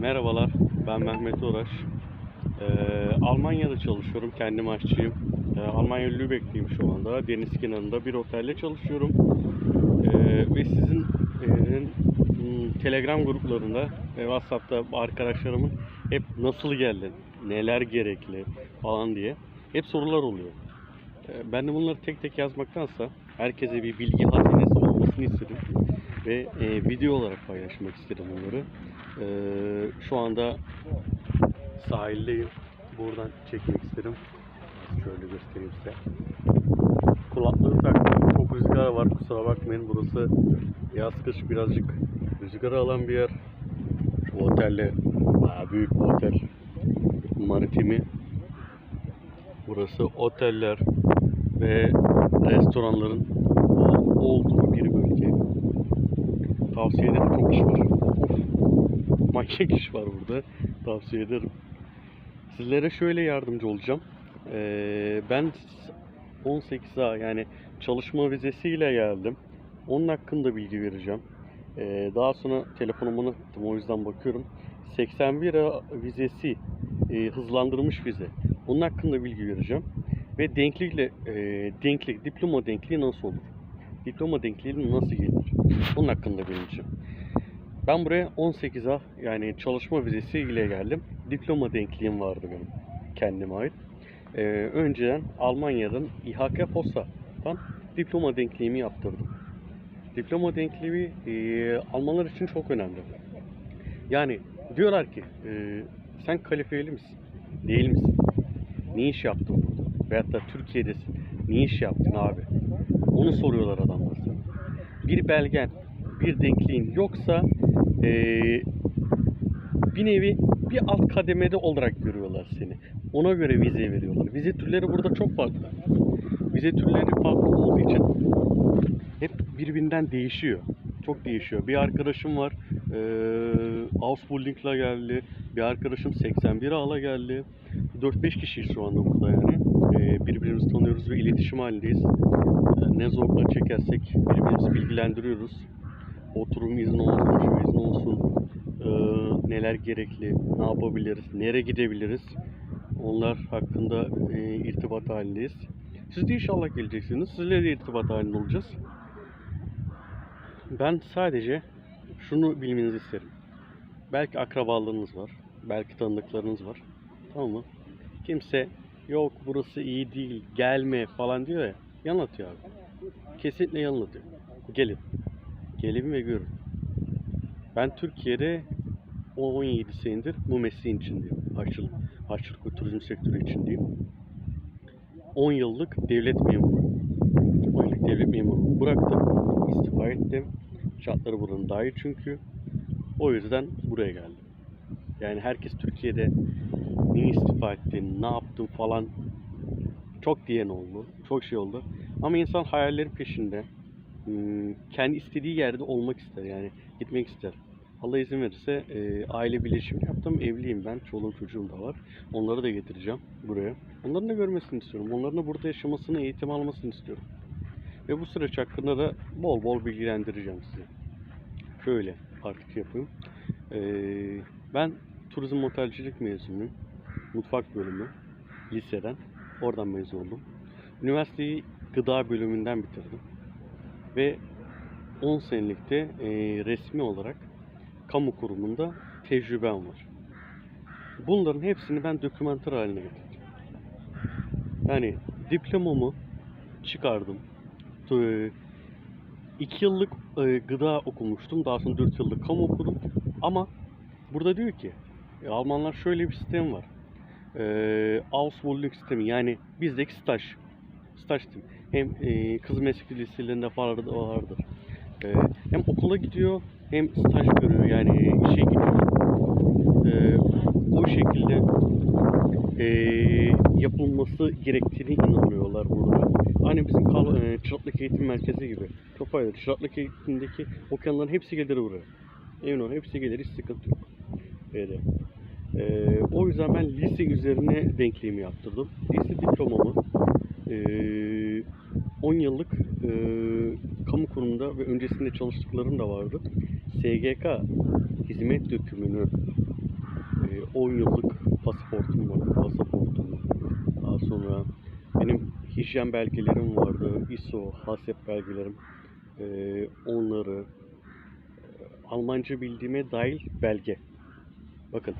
Merhabalar, ben Mehmet Uğraş. Ee, Almanya'da çalışıyorum, kendim aşçıyım. Ee, Almanya Lübeck'teyim şu anda. Deniz kenarında bir otelde çalışıyorum. Ee, ve sizin e, m, Telegram gruplarında ve WhatsApp'ta arkadaşlarımın hep nasıl geldin, neler gerekli falan diye hep sorular oluyor. Ee, ben de bunları tek tek yazmaktansa herkese bir bilgi hazinesi olmasını istedim ve e, video olarak paylaşmak istedim bunları. Ee, şu anda sahildeyim. Buradan çekmek istedim. Şöyle göstereyim size. Kulaklığı taktım. Çok rüzgar var. Kusura bakmayın. Burası yaz kış birazcık rüzgarı alan bir yer. Şu otelde bayağı büyük bir otel. Maritimi. Burası oteller ve restoranların olduğu bir bölge. Tavsiye ederim. Çok iş var. Manyak iş var burada. Tavsiye ederim. Sizlere şöyle yardımcı olacağım. Ee, ben 18A yani çalışma vizesiyle geldim. Onun hakkında bilgi vereceğim. Ee, daha sonra telefonumu unuttum o yüzden bakıyorum. 81 A vizesi e, hızlandırılmış vize. Onun hakkında bilgi vereceğim. Ve denklikle e, denklik, diploma denkliği nasıl olur? Diploma denkliği nasıl gelir? Onun hakkında bileceğim. Ben buraya 18A yani çalışma vizesi ile geldim. Diploma denkliğim vardı benim kendime ait. Ee, önceden Almanya'dan İHK Posta'dan diploma denkliğimi yaptırdım. Diploma denkliği e, Almanlar için çok önemli. Yani diyorlar ki e, sen kalifiyeli misin? Değil misin? Ne iş yaptın burada? Veyahut da Türkiye'desin. Ne iş yaptın abi? Onu soruyorlar adamlar sana. Bir belgen, bir denkliğin yoksa eee, bir nevi bir alt kademede olarak görüyorlar seni. Ona göre vize veriyorlar. Vize türleri burada çok farklı. Vize türleri farklı olduğu için hep birbirinden değişiyor. Çok değişiyor. Bir arkadaşım var eee Ausbildung'la geldi. Bir arkadaşım 81 ala geldi. 4-5 kişiyiz şu anda burada yani. Eee, birbirimizi tanıyoruz ve iletişim halindeyiz. Eee, ne zorla çekersek birbirimizi bilgilendiriyoruz. Oturum izni olsun, şu izni olsun. Eee, neler gerekli, ne yapabiliriz, nereye gidebiliriz. Onlar hakkında eee, irtibat halindeyiz. Siz de inşallah geleceksiniz. Sizle de irtibat halinde olacağız. Ben sadece şunu bilmenizi isterim. Belki akrabalığınız var. Belki tanıdıklarınız var. Tamam mı? Kimse yok burası iyi değil gelme falan diyor ya. Yanıltıyor abi. Kesinlikle yanıltıyor. Gelin. Gelin ve görün. Ben Türkiye'de 17 senedir bu mesleğin içindeyim. Aşçılık, aşçılık ve turizm sektörü içindeyim. 10 yıllık devlet memuru. 10 yıllık devlet memuru bıraktım. istifa ettim. Şartları buranın daha iyi çünkü. O yüzden buraya geldim. Yani herkes Türkiye'de niye istifa ettin, ne yaptın falan çok diyen oldu. Çok şey oldu. Ama insan hayalleri peşinde. Hmm, Kendi istediği yerde olmak ister yani gitmek ister. Allah izin verirse e, aile birleşimi yaptım. Evliyim ben. Çoluğum çocuğum da var. Onları da getireceğim buraya. Onların da görmesini istiyorum. Onların da burada yaşamasını, eğitim almasını istiyorum. Ve bu süreç hakkında da bol bol bilgilendireceğim sizi. Şöyle artık yapayım. Ee, ben turizm otelcilik mezunuyum. Mutfak bölümü. Liseden. Oradan mezun oldum. Üniversiteyi gıda bölümünden bitirdim. Ve 10 senelikte e, resmi olarak kamu kurumunda tecrübem var. Bunların hepsini ben dokümanter haline getirdim. Yani diplomamı çıkardım. 2 yıllık e, gıda okumuştum. Daha sonra 4 yıllık kamu okudum. Ama burada diyor ki e, Almanlar şöyle bir sistem var. E, Ausbildung sistemi yani bizdeki staj. Staj sistemi. Hem e, kız meslek liselerinde vardır, vardır. E, hem okula gidiyor hem staj görüyor yani işe gidiyor. E, o şekilde e, yapılması gerektiğini inanıyorlar burada. Aynı bizim kal, e, çıraklık eğitim merkezi gibi. Çok faydalı. Çıraklık eğitimindeki okuyanların hepsi gelir buraya. Emin olun hepsi gelir hiç sıkıntı yok. Öyle. E, o yüzden ben lise üzerine denkliğimi yaptırdım. Lise diplomamı e, 10 yıllık e, kamu kurumunda ve öncesinde çalıştıklarım da vardı. SGK hizmet dökümünü e, 10 yıllık pasaportum var. Pasaportum. Daha sonra benim hijyen belgelerim vardı. ISO, HACCP belgelerim. E, onları e, Almanca bildiğime dahil belge. Bakın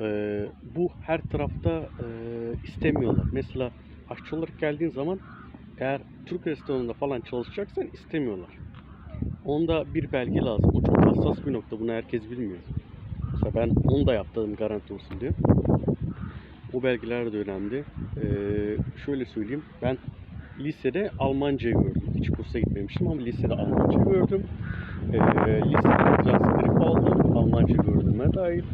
e, bu her tarafta e, istemiyorlar. Mesela aşçı olarak geldiğin zaman eğer Türk restoranında falan çalışacaksan istemiyorlar. Onda bir belge lazım. O çok hassas bir nokta. Bunu herkes bilmiyor. Mesela ben onu da yaptım garanti olsun diye. O belgeler de önemli. Ee, şöyle söyleyeyim. Ben lisede Almanca gördüm. Hiç kursa gitmemiştim ama lisede Almanca gördüm. Ee, lisede transkrip aldım. Almanca gördüğüme dair.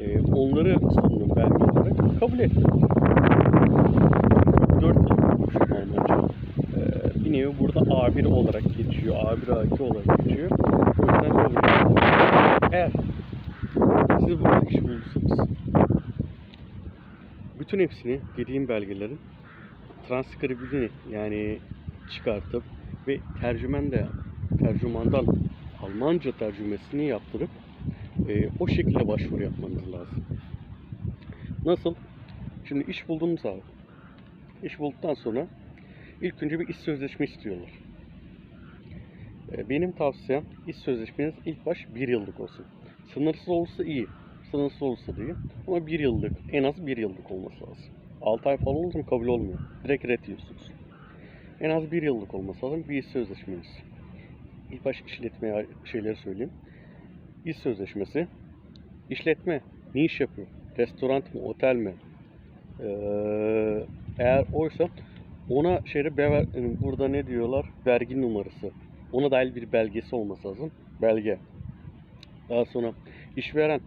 Ee, onları sundum belge. Kabul ettiler. 4 yıl okumuşum Almanca. Nevi burada A1 olarak geçiyor. A1 A2 olarak geçiyor. O yüzden ettim. Eğer siz burada iş bulursanız bütün hepsini dediğim belgelerin transkribini yani çıkartıp ve tercümen de tercümandan Almanca tercümesini yaptırıp e, o şekilde başvuru yapmanız lazım. Nasıl? Şimdi iş buldunuz abi. İş bulduktan sonra ilk önce bir iş sözleşme istiyorlar. E, benim tavsiyem iş sözleşmeniz ilk baş bir yıllık olsun. Sınırsız olursa iyi. Sınırsız da iyi. Ama bir yıllık, en az bir yıllık olması lazım. 6 ay falan olursa kabul olmuyor. Direkt ret yiyorsunuz. En az bir yıllık olması lazım bir iş sözleşmeniz. İlk baş işletme şeyleri söyleyeyim. İş sözleşmesi. İşletme ne iş yapıyor? Restoran mı, otel mi? Ee, eğer oysa ona şeyde bever, burada ne diyorlar? Vergi numarası. Ona dahil bir belgesi olması lazım. Belge. Daha sonra işveren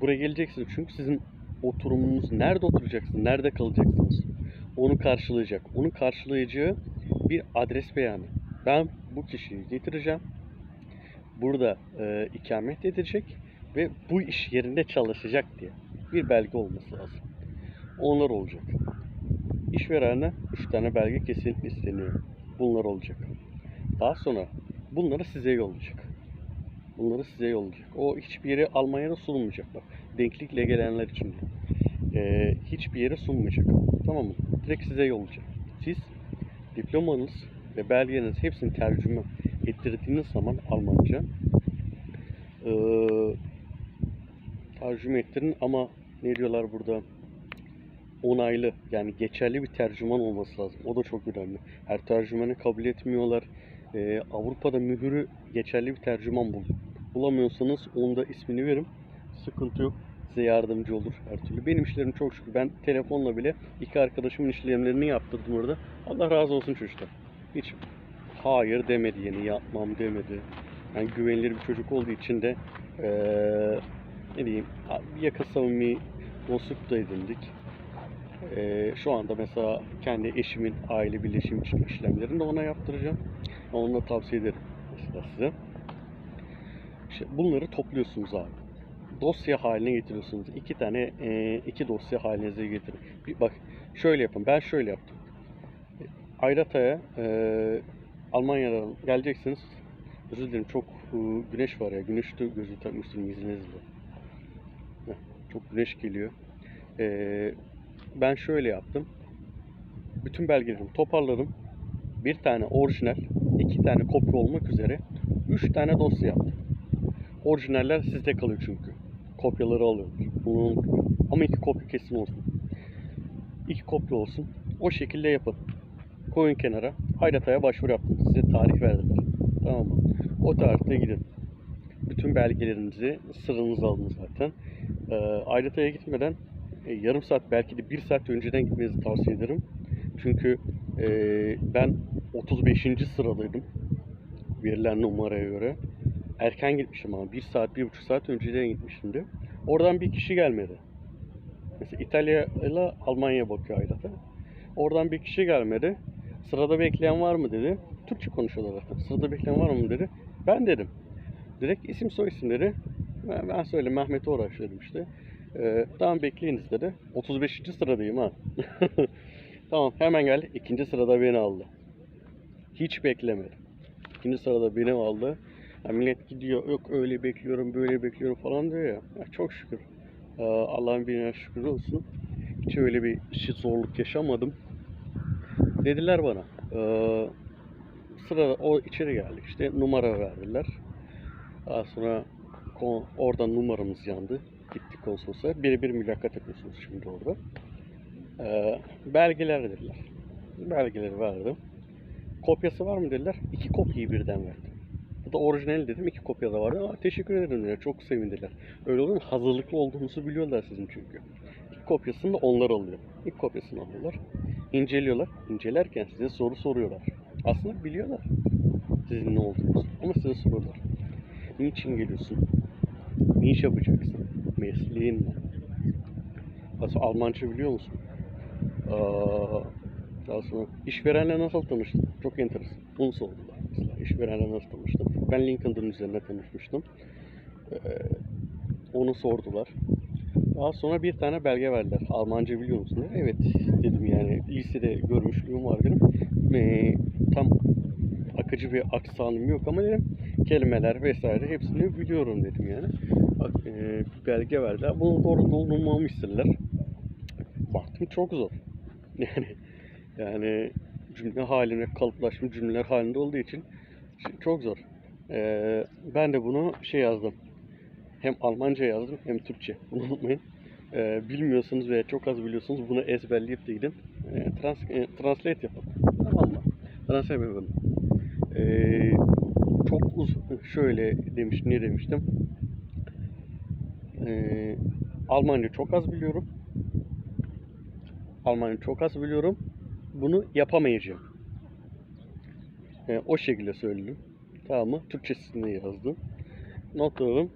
buraya geleceksiniz çünkü sizin oturumunuz nerede oturacaksınız, nerede kalacaksınız onu karşılayacak. Onu karşılayacağı bir adres beyanı. Ben bu kişiyi getireceğim. Burada e, ikamet edecek ve bu iş yerinde çalışacak diye bir belge olması lazım. Onlar olacak. İşverene 3 tane belge kesinlikle isteniyor. Bunlar olacak. Daha sonra bunları size yollayacak. Bunları size yollayacak. O hiçbir yere Almanya'da sunulmayacak bak. Denklikle gelenler için. Ee, hiçbir yere sunmayacak. Tamam mı? Direkt size yollayacak. Siz diplomanız ve belgeniz hepsini tercüme ettirdiğiniz zaman Almanca ee, tercüme ettirin ama ne diyorlar burada onaylı yani geçerli bir tercüman olması lazım. O da çok önemli. Her tercümanı kabul etmiyorlar. Ee, Avrupa'da mühürü geçerli bir tercüman bulun. Bulamıyorsanız onda ismini verin. Sıkıntı yok. Size yardımcı olur her türlü. Benim işlerim çok şükür. Ben telefonla bile iki arkadaşımın işlemlerini yaptırdım orada. Allah razı olsun çocuklar. Hiç hayır demedi yeni yapmam demedi. Yani güvenilir bir çocuk olduğu için de eee ne diyeyim yakın samimi dostluk da edindik. Eee, şu anda mesela kendi eşimin aile birleşim işlemlerini de ona yaptıracağım. Onu da tavsiye ederim mesela size. İşte bunları topluyorsunuz abi. Dosya haline getiriyorsunuz. İki tane, eee, iki dosya halinize getirin. Bir, bak şöyle yapın. Ben şöyle yaptım. Ayrata'ya eee Almanya'dan geleceksiniz. Özür dilerim çok e, güneş var ya. Güneşte gözü takmıştım izninizle. Heh, Çok güneş geliyor. Eee, ben şöyle yaptım. Bütün belgelerimi toparladım. Bir tane orijinal, iki tane kopya olmak üzere üç tane dosya yaptım. Orijinaller sizde kalıyor çünkü. Kopyaları alıyorlar. Bunu unutmayın. Ama iki kopya kesin olsun. İki kopya olsun. O şekilde yapın. Koyun kenara. Hayrataya başvuru yaptım. Size tarih verdiler. Tamam mı? O tarihte gidin. Bütün belgelerinizi, sırrınızı alın zaten. Ee, Hayrataya gitmeden e, yarım saat belki de bir saat önceden gitmenizi tavsiye ederim. Çünkü e, ben 35. sıradaydım verilen numaraya göre. Erken gitmişim ama bir saat, bir buçuk saat önceden gitmişimdi. Oradan bir kişi gelmedi. Mesela İtalya ile Almanya bakıyor ayrıca. Oradan bir kişi gelmedi. Sırada bekleyen var mı dedi. Türkçe konuşuyorlar zaten. Sırada bekleyen var mı dedi. Ben dedim. Direkt isim soy isim dedi. Ben, ben söyle Mehmet Uğraş dedim işte. Ee, tamam bekleyiniz dedi. 35. sıradayım ha. tamam hemen gel. İkinci sırada beni aldı. Hiç beklemedim. İkinci sırada beni aldı. Ya millet gidiyor yok öyle bekliyorum böyle bekliyorum falan diyor ya. ya çok şükür. Ee, Allah'ın birine şükür olsun. Hiç öyle bir zorluk yaşamadım. Dediler bana. Ee, sırada o içeri geldik işte numara verdiler. Daha sonra oradan numaramız yandı. Gittik konsolosa. Birebir mülakat yapıyorsunuz şimdi orada. Ee, belgeler dediler. Belgeleri verdim. Kopyası var mı dediler. İki kopyayı birden verdim. Bu da orijinal dedim. iki kopya da vardı. Aa, teşekkür ederim dediler. Çok sevindiler. Öyle olunca hazırlıklı olduğumuzu biliyorlar sizin çünkü. İlk kopyasını da onlar alıyor. İlk kopyasını alıyorlar. İnceliyorlar. İncelerken size soru soruyorlar. Aslında biliyorlar sizin ne olduğunuzu. Ama size soruyorlar. Niçin geliyorsun? Ne iş yapacaksın? Mesleğin ne? Aslında Almanca biliyor musun? Aa, daha sonra işverenle nasıl tanıştın? Çok enteresan. Bunu sordular mesela. İşverenle nasıl tanıştın? Ben LinkedIn üzerine tanışmıştım. Ee, onu sordular. Daha sonra bir tane belge verdiler. Almanca biliyor musun? Evet dedim yani lisede görmüşlüğüm var dedim. Ee, tam akıcı bir aksanım yok ama dedim kelimeler vesaire hepsini biliyorum dedim yani. Bak, e, bir belge verdiler. Bunu doğru doldurmamı istediler. Baktım çok zor. Yani yani cümle haline kalıplaşmış cümleler halinde olduğu için çok zor. Ee, ben de bunu şey yazdım. Hem Almanca yazdım hem Türkçe. Bunu unutmayın. Ee, bilmiyorsanız veya çok az biliyorsunuz bunu ezberleyip de gidin. Ee, trans, e, translate yapın. Tamam mı? Translate yapın. Ee, çok uzun şöyle demiş ne demiştim? Ee, Almanca çok az biliyorum. Almanca çok az biliyorum. Bunu yapamayacağım. Ee, o şekilde söyledim. Tamam mı? Türkçesini yazdım. Notladım.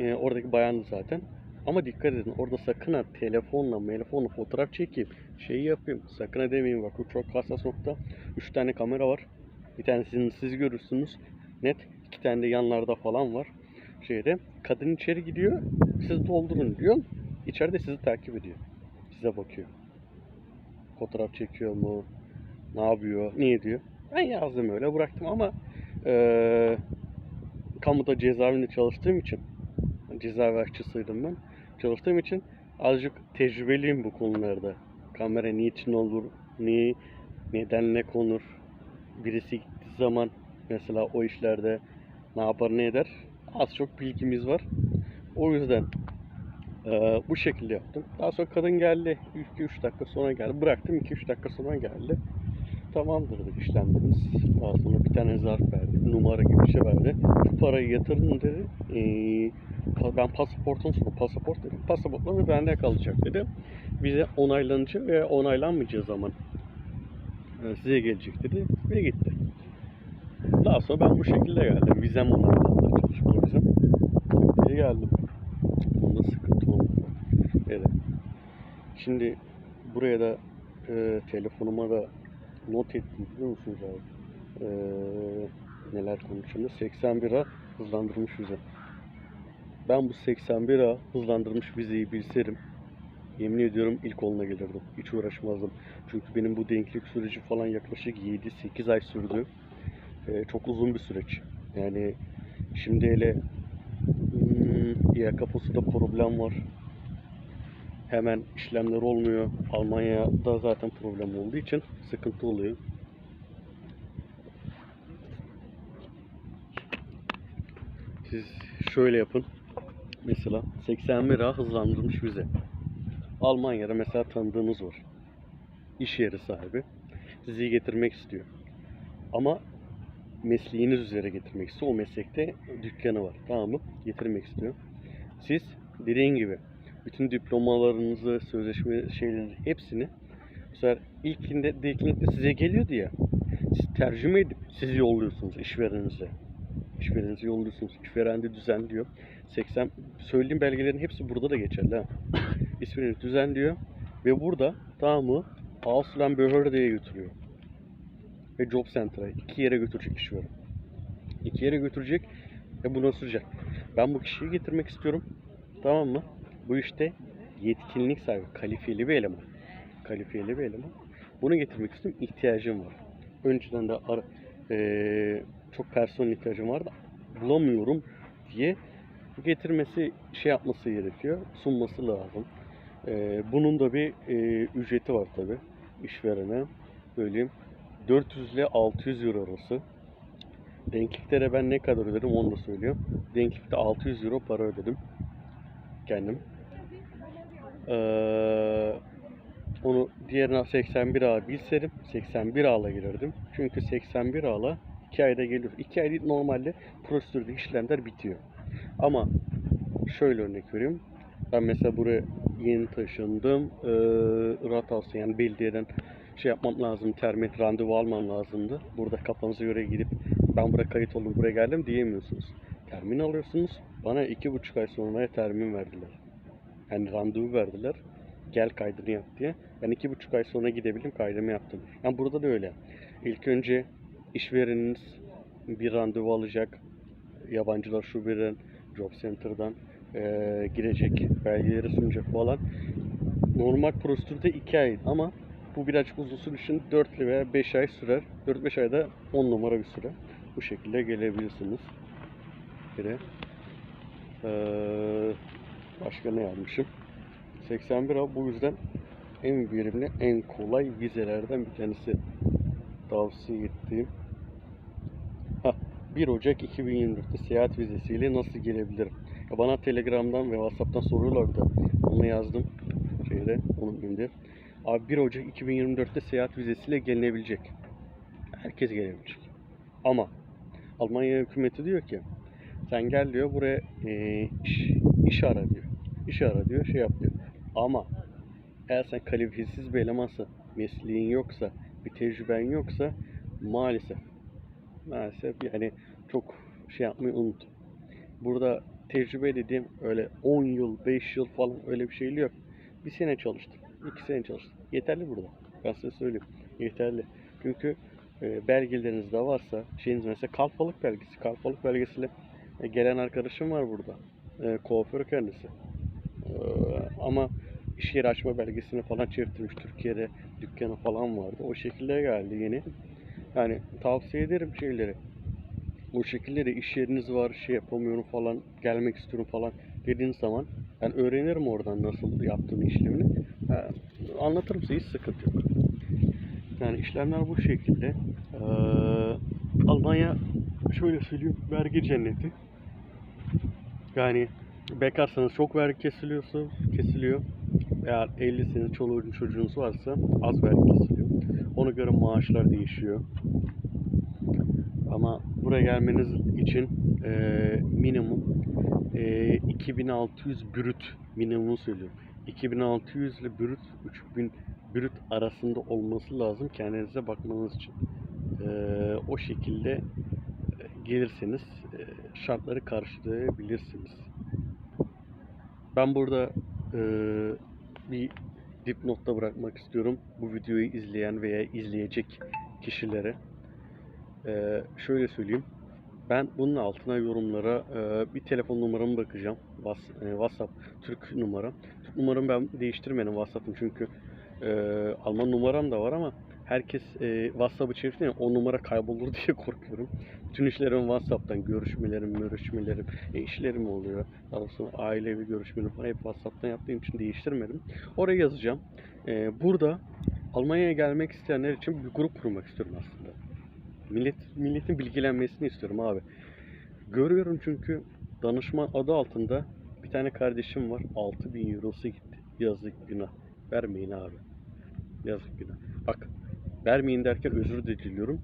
Ee, oradaki bayandı zaten. Ama dikkat edin orada sakın ha telefonla, telefonla fotoğraf çekeyim, şeyi yapayım. Sakın ha demeyin bak bu çok hassas nokta. Üç tane kamera var. Bir tanesini siz görürsünüz. Net. iki tane de yanlarda falan var. Şeyde. Kadın içeri gidiyor. Siz doldurun diyor. İçeride sizi takip ediyor. Size bakıyor. Fotoğraf çekiyor mu? Ne yapıyor? Niye diyor? Ben yazdım öyle bıraktım ama eee kamuda cezaevinde çalıştığım için cezaevi aşçısıydım ben. Çalıştığım için azıcık tecrübeliyim bu konularda. Kamera niçin olur, niye, neden ne konur, birisi gittiği zaman mesela o işlerde ne yapar ne eder az çok bilgimiz var. O yüzden eee, bu şekilde yaptım. Daha sonra kadın geldi. 2-3 dakika sonra geldi. Bıraktım 2-3 dakika sonra geldi. Tamamdır dedi işlemleriniz. Daha sonra bir tane zarf verdi. Numara gibi bir şey verdi. Şu parayı yatırın dedi. Pa- ben pasaportunu sordum. Pasaport dedim. Pasaportla bende kalacak dedi. Bize onaylanınca ve onaylanmayacağı zaman e, size gelecek dedi. Ve gitti. Daha sonra ben bu şekilde geldim. Vizem onaylandı. Çalışma vizem. Diye geldim. Bunda sıkıntı oldu. Evet. Şimdi buraya da e, telefonuma da not ettim biliyor musunuz abi? Ee, neler konuşuyoruz? 81A hızlandırmış vize. Ben bu 81A hızlandırmış vizeyi bilseydim yemin ediyorum ilk onunla gelirdim. Hiç uğraşmazdım. Çünkü benim bu denklik süreci falan yaklaşık 7-8 ay sürdü. Ee, çok uzun bir süreç. Yani şimdi hele hmm, YKPOS'da problem var. Hemen işlemler olmuyor. Almanya'da zaten problem olduğu için sıkıntı oluyor. Siz şöyle yapın. Mesela 80 lira hızlandırılmış vize. Almanya'da mesela tanıdığınız var. İş yeri sahibi. Sizi getirmek istiyor. Ama mesleğiniz üzere getirmek istiyor. O meslekte dükkanı var. Tamam mı? Getirmek istiyor. Siz dediğin gibi bütün diplomalarınızı, sözleşme şeylerinizi hepsini sefer ilkinde, ilkinde size geliyordu ya. Siz tercüme edip sizi yolluyorsunuz işvereninize. İşvereninizi yolluyorsunuz. İşveren de düzenliyor. 80 söylediğim belgelerin hepsi burada da geçerli ha. İşvereniz düzenliyor ve burada tamam mı? Auslan Behörde'ye götürüyor. Ve Job Center'a iki yere götürecek işveren. İki yere götürecek ve bunu sürecek. Ben bu kişiyi getirmek istiyorum. Tamam mı? Bu işte yetkinlik sahibi, kalifiyeli bir eleman. Kalifiyeli bir eleman. Bunu getirmek istiyorum. İhtiyacım var. Önceden de ara, eee, çok personel ihtiyacım vardı. bulamıyorum diye getirmesi şey yapması gerekiyor. Sunması lazım. Ee, bunun da bir e, ücreti var tabi işverene. Söyleyeyim. 400 ile 600 euro arası. Denkliklere ben ne kadar ödedim onu da söylüyorum. Denklikte 600 euro para ödedim. Kendim. Ee, onu diğerine 81 A bilseydim 81 A'la girerdim. Çünkü 81 A'la 2 ayda geliyor. 2 ay değil, normalde prosedürde işlemler bitiyor. Ama şöyle örnek vereyim. Ben mesela buraya yeni taşındım. Ee, Rathaus yani belediyeden şey yapmam lazım. Termit randevu almam lazımdı. Burada kafanıza göre gidip ben buraya kayıt oldum buraya geldim diyemiyorsunuz. Termin alıyorsunuz. Bana iki buçuk ay sonra termin verdiler. Yani randevu verdiler. Gel kaydını yap diye. Ben iki buçuk ay sonra gidebildim kaydımı yaptım. Yani burada da öyle. İlk önce işvereniniz bir randevu alacak. Yabancılar şubeden, job center'dan eee girecek, belgeleri sunacak falan. Normal prosedürde 2 ay ama bu birazcık uzun sürdüğü için 4 veya 5 ay sürer. 4-5 ayda 10 numara bir süre. Bu şekilde gelebilirsiniz. Bire. Eee başka ne yazmışım? 81 abi bu yüzden en verimli, en kolay vizelerden bir tanesi tavsiye ettiğim. Hah, 1 Ocak 2024'te seyahat vizesiyle nasıl gelebilirim? Bana Telegram'dan ve WhatsApp'tan soruyorlardı. Onu yazdım şeyde, unutmayayım diye. Abi 1 Ocak 2024'te seyahat vizesiyle gelinebilecek. Herkes gelebilecek. Ama Almanya hükümeti diyor ki sen gel diyor buraya eee, iş, iş ara diyor. İş ara diyor, şey yap diyor. Ama eğer sen kalifiyesiz bir elemansa, mesleğin yoksa, bir tecrüben yoksa maalesef maalesef yani çok şey yapmayı unut. Burada tecrübe dediğim öyle 10 yıl, 5 yıl falan öyle bir şey yok. Bir sene çalıştım, iki sene çalıştım. Yeterli burada. Ben size söyleyeyim. Yeterli. Çünkü e, belgeleriniz de varsa, şeyiniz mesela kalfalık belgesi. Kalfalık belgesiyle e, gelen arkadaşım var burada. E, kuaför kendisi. E, ama iş yeri açma belgesini falan çevirtirmiş. Türkiye'de dükkanı falan vardı. O şekilde geldi yeni. Yani tavsiye ederim şeyleri. Bu şekilde de iş yeriniz var, şey yapamıyorum falan, gelmek istiyorum falan dediğiniz zaman ben öğrenirim oradan nasıl yaptığını işlemini. Ha, anlatırım size hiç sıkıntı yok. Yani işlemler bu şekilde. Ee, Almanya şöyle söyleyeyim vergi cenneti. Yani bekarsanız çok vergi kesiliyorsa kesiliyor. Eğer evlisiniz, çoluğunuz çocuğunuz varsa az vergi kesiliyor. Ona göre maaşlar değişiyor. Ama buraya gelmeniz için eee, minimum eee, 2600 brüt minimum söylüyorum. 2600 ile brüt 3000 brüt arasında olması lazım kendinize bakmanız için. Eee, o şekilde e, gelirseniz e, şartları karşılayabilirsiniz. Ben burada e, bir dipnotta bırakmak istiyorum bu videoyu izleyen veya izleyecek kişilere. Ee, şöyle söyleyeyim. Ben bunun altına yorumlara e, bir telefon numaramı bakacağım. Whats- e, WhatsApp Türk numaram. Türk numaramı ben değiştirmedim WhatsApp'ım çünkü e, Alman numaram da var ama herkes e, WhatsApp'ı çevirdiğinde o numara kaybolur diye korkuyorum. Bütün işlerim WhatsApp'tan, görüşmelerim, görüşmelerim, e, işlerim oluyor. Daha sonra ailevi görüşmelerim falan hep WhatsApp'tan yaptığım için değiştirmedim. Oraya yazacağım. E, burada Almanya'ya gelmek isteyenler için bir grup kurmak istiyorum aslında. Millet, milletin bilgilenmesini istiyorum abi. Görüyorum çünkü danışman adı altında bir tane kardeşim var. 6000 eurosu gitti. Yazık günah. Vermeyin abi. Yazık günah. Bak vermeyin derken özür diliyorum.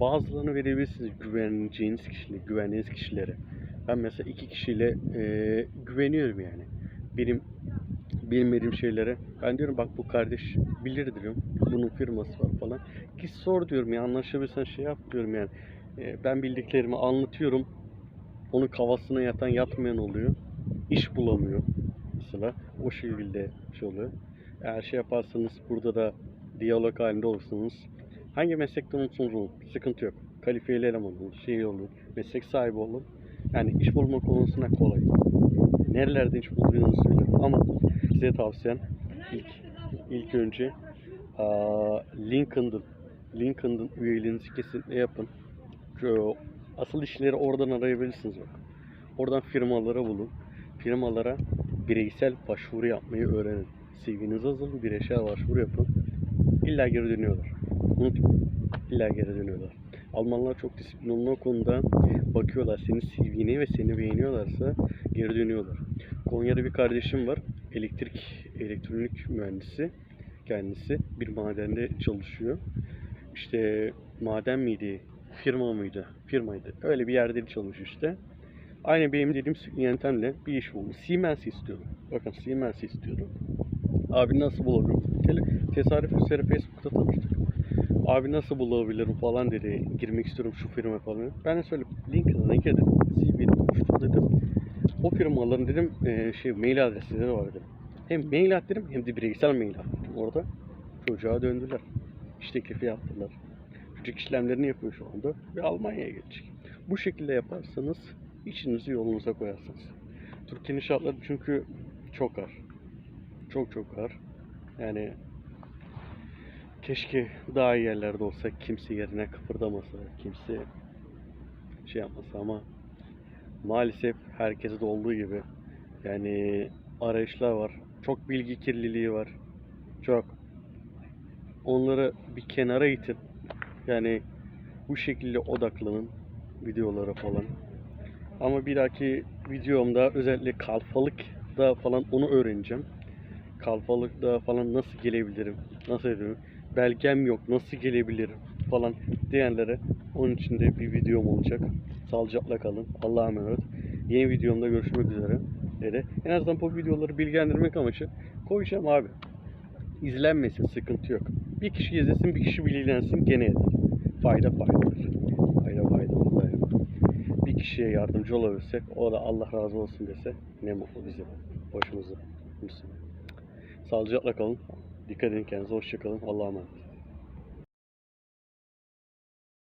Bazılarını verebilirsiniz güveneceğiniz kişilere, güvendiğiniz kişilere. Ben mesela iki kişiyle e, güveniyorum yani. Benim bilmediğim şeylere ben diyorum bak bu kardeş bilir diyorum. Bunun firması var falan. Git sor diyorum ya anlaşabilirsen şey yap diyorum yani. E, ben bildiklerimi anlatıyorum. Onun kafasına yatan yatmayan oluyor. İş bulamıyor mesela. O şekilde şey oluyor. Eğer şey yaparsanız burada da diyalog halinde olursunuz. Hangi meslekten olursunuz olun. Sıkıntı yok. Kalifiyeli eleman olun. Şey olun. Meslek sahibi olun. Yani iş bulma konusuna kolay. Nerelerde iş bulduğunuzu söylüyorum. Ama size tavsiyem ilk, ilk önce aa, LinkedIn LinkedIn üyeliğinizi kesinlikle yapın. Şu Asıl işleri oradan arayabilirsiniz bak. Oradan firmalara bulun. Firmalara bireysel başvuru yapmayı öğrenin. CV'nizi hazırlayın, bireysel başvuru yapın. İlla geri dönüyorlar. Unutmayın. İlla geri dönüyorlar. Almanlar çok disiplinli o konuda bakıyorlar senin CV'ni ve seni beğeniyorlarsa geri dönüyorlar. Konya'da bir kardeşim var. Elektrik, elektronik mühendisi kendisi. Bir madende çalışıyor. İşte maden miydi, firma mıydı? Firmaydı. Öyle bir yerde çalışıyor işte. Aynı benim dediğim yöntemle bir iş buldu. Siemens istiyorum. Bakın Siemens istiyorum. Abi nasıl bulabilirim? Tesadüf eseri Facebook'ta tanıştık. Abi nasıl bulabilirim falan dedi. Girmek istiyorum şu firma falan. Ben de söyle LinkedIn'a ekledim. CV'ni oluştur dedim. O firmaların dedim e, şey mail adresleri var dedim. Hem mail attım hem de bireysel mail attım. Orada çocuğa döndüler. İş teklifi yaptılar. Çocuk işlemlerini yapıyor şu anda ve Almanya'ya gelecek. Bu şekilde yaparsanız işinizi yolunuza koyarsınız. Türkiye'nin şartları çünkü çok ağır. Çok çok ağır. Yani keşke daha iyi yerlerde olsak kimse yerine kıpırdamasa, kimse şey yapmasa ama maalesef herkeste olduğu gibi yani arayışlar var. Çok bilgi kirliliği var. Çok. Onları bir kenara itin. Yani bu şekilde odaklanın videolara falan. Ama bir dahaki videomda özellikle kalfalıkta falan onu öğreneceğim. Kalfalıkta falan nasıl gelebilirim, nasıl ederim, belgem yok nasıl gelebilirim falan diyenlere onun için de bir videom olacak. Sağlıcakla kalın. Allah'a emanet. Yeni videomda görüşmek üzere. Dedi. En azından bu videoları bilgilendirmek amaçlı koyacağım abi. İzlenmesin sıkıntı yok. Bir kişi izlesin bir kişi bilgilensin gene yeter. Fayda faydadır. Fayda faydadır da yok. Bir kişiye yardımcı olabilirsek o da Allah razı olsun dese ne mutlu bize. Başımıza. Sağlıcakla kalın. Dikkat edin kendinize. Hoşçakalın. Allah'a emanet.